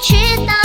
迟到。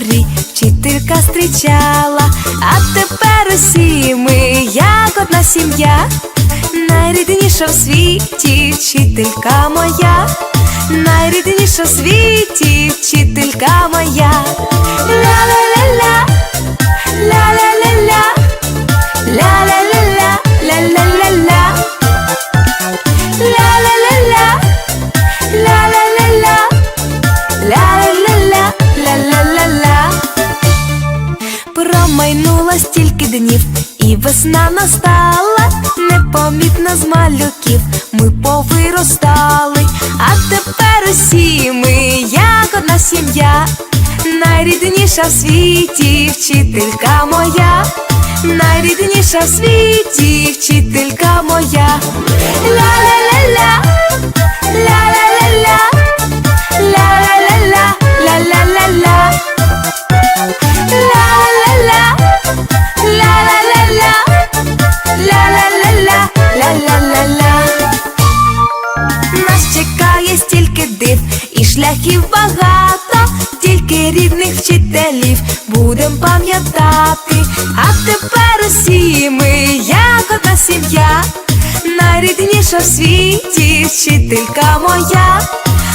Дворі вчителька зустрічала, а тепер усі ми як одна сім'я, найрідніша в світі вчителька моя, найрідніша в світі вчителька повиростали, а тепер усі ми, як одна сім'я, найрідніша в світі вчителька моя, найрідніша в світі вчителька моя. Ля-ля-ля-ля, ля-ля-ля-ля, шляхів багато, тільки рідних вчителів будем пам'ятати. А тепер усі ми, як одна сім'я, найрідніша в світі вчителька моя,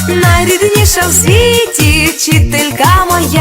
найрідніша в світі вчителька моя.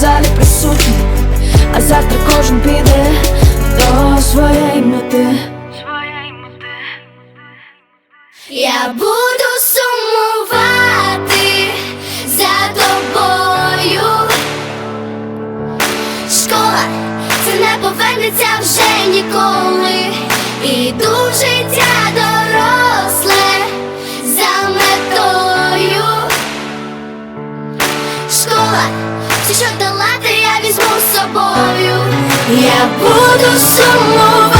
Залі присутні. А завтра кожен піде до своєї мети. Я буду сумувати за тобою. Школа, це не повернеться вже ніколи. Іду в життя Я буду сумувати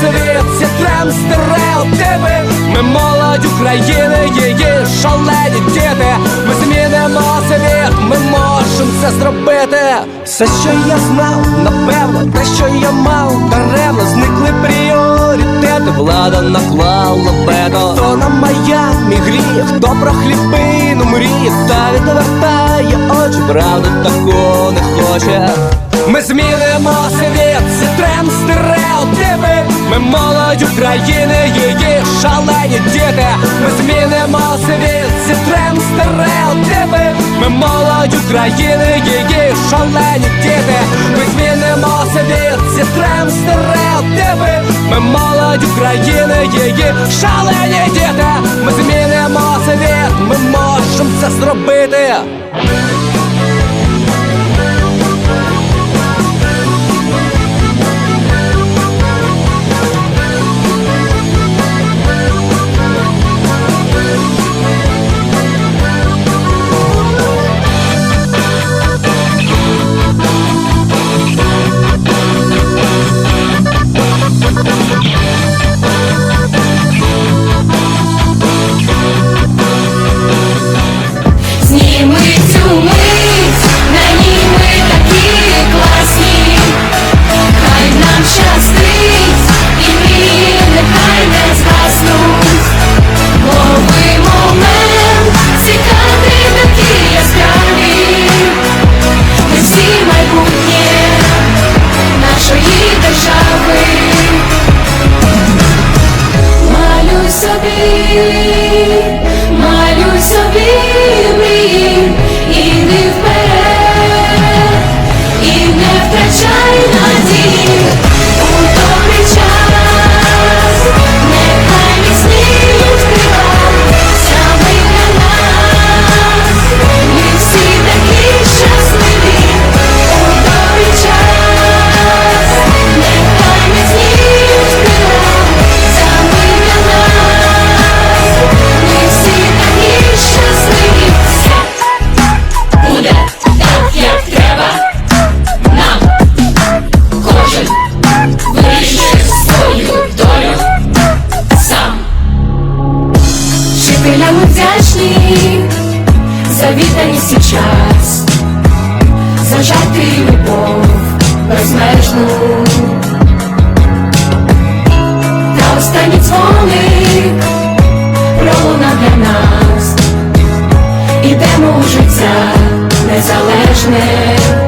світ, зітрем стереотипи Ми молодь України, її шалені діти. Ми змінимо світ, ми можемо це зробити. Все, що я знав, напевно, те, що я мав, даремно зникли пріоритети, влада наклала вето. Хто на Майамі гріє, хто про хлібину мріє, та відвертає очі, правда такого не хоче. Ми змінимо світ, зітрем стереотипи Ми молодь України, її шалені діти. Ми змінимо світ, зітрем стереотипи Ми молодь України, її шалені діти. Ми змінимо світ, зітрем стереотипи Ми молодь України, її шалені діти. Ми змінимо світ, ми можемо це зробити любити цю на ній такі класні, хай нам щастить, і мрії нехай не згаснуть, Лови момент, цікаві такі яскраві, ми всі майбутнє нашої держави, малюй. вражати любов безмежну, та останній дзвоник пролуна для нас, ідемо у життя незалежне.